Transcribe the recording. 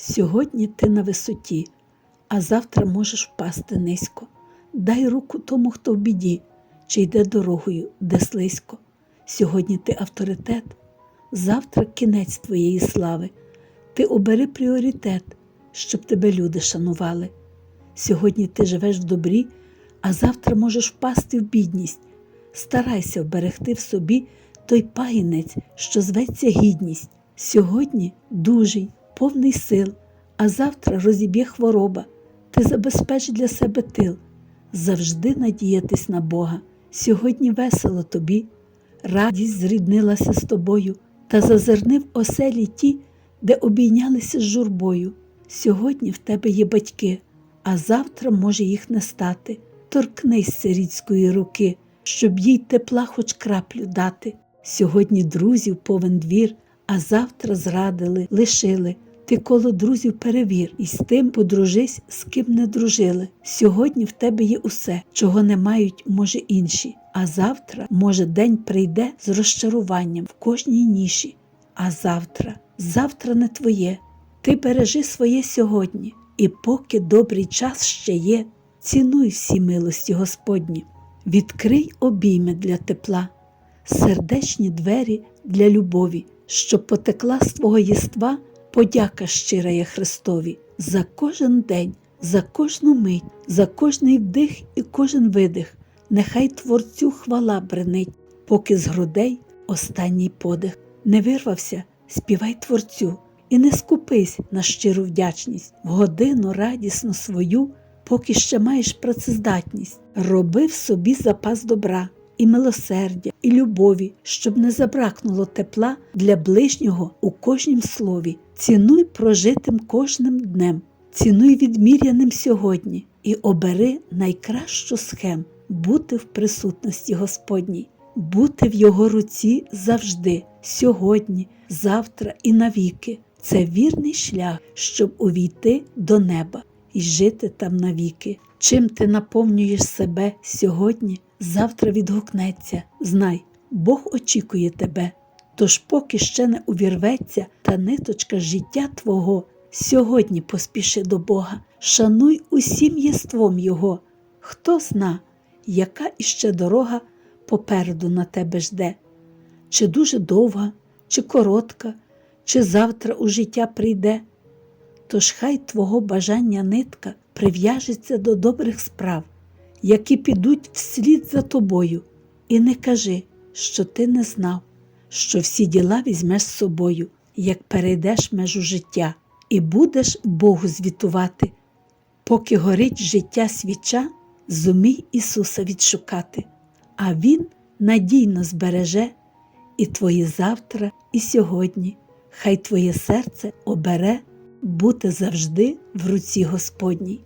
Сьогодні ти на висоті, а завтра можеш впасти низько. Дай руку тому, хто в біді, чи йде дорогою, де слизько. Сьогодні ти авторитет, завтра кінець твоєї слави. Ти обери пріоритет, щоб тебе люди шанували. Сьогодні ти живеш в добрі, а завтра можеш впасти в бідність. Старайся вберегти в собі той пагінець, що зветься гідність. Сьогодні дужий, повний сил, а завтра розіб'є хвороба. Ти забезпеч для себе тил, завжди надіятись на Бога. Сьогодні весело тобі, радість зріднилася з тобою, та зазирни в оселі ті, де обійнялися з журбою. Сьогодні в тебе є батьки, а завтра може їх не стати. Торкнись сирітської руки, щоб їй тепла хоч краплю дати. Сьогодні друзів повен двір, а завтра зрадили, лишили. Ти коло друзів перевір, і з тим подружись, з ким не дружили. Сьогодні в тебе є усе, чого не мають, може, інші. А завтра, може, день прийде з розчаруванням в кожній ніші. А завтра, завтра не твоє. Ти бережи своє сьогодні, і поки добрий час ще є, цінуй всі милості Господні. Відкрий обійми для тепла, сердечні двері для любові, щоб потекла з твого єства подяка щира є Христові за кожен день, за кожну мить, за кожний вдих і кожен видих. Нехай Творцю хвала бренить, поки з грудей останній подих. Не вирвався, співай Творцю, і не скупись на щиру вдячність, в годину радісну свою, поки ще маєш працездатність, роби в собі запас добра, і милосердя, і любові, щоб не забракнуло тепла для ближнього у кожнім слові. Цінуй прожитим кожним днем, цінуй відміряним сьогодні і обери найкращу схем бути в присутності Господній, бути в Його руці завжди, сьогодні, завтра і навіки. Це вірний шлях, щоб увійти до неба і жити там навіки. Чим ти наповнюєш себе сьогодні, завтра відгукнеться. Знай, Бог очікує тебе. Тож, поки ще не увірветься та ниточка життя Твого, сьогодні поспіши до Бога, шануй усім єством Його. Хто зна, яка іще дорога попереду на тебе жде, чи дуже довга, чи коротка, чи завтра у життя прийде. Тож хай Твого бажання нитка прив'яжеться до добрих справ, які підуть вслід за тобою, і не кажи, що ти не знав, що всі діла візьмеш з собою, як перейдеш межу життя, і будеш Богу звітувати. Поки горить життя свіча, зумій Ісуса відшукати, а Він надійно збереже і твоє завтра, і сьогодні, хай твоє серце обере бути завжди в руці Господній.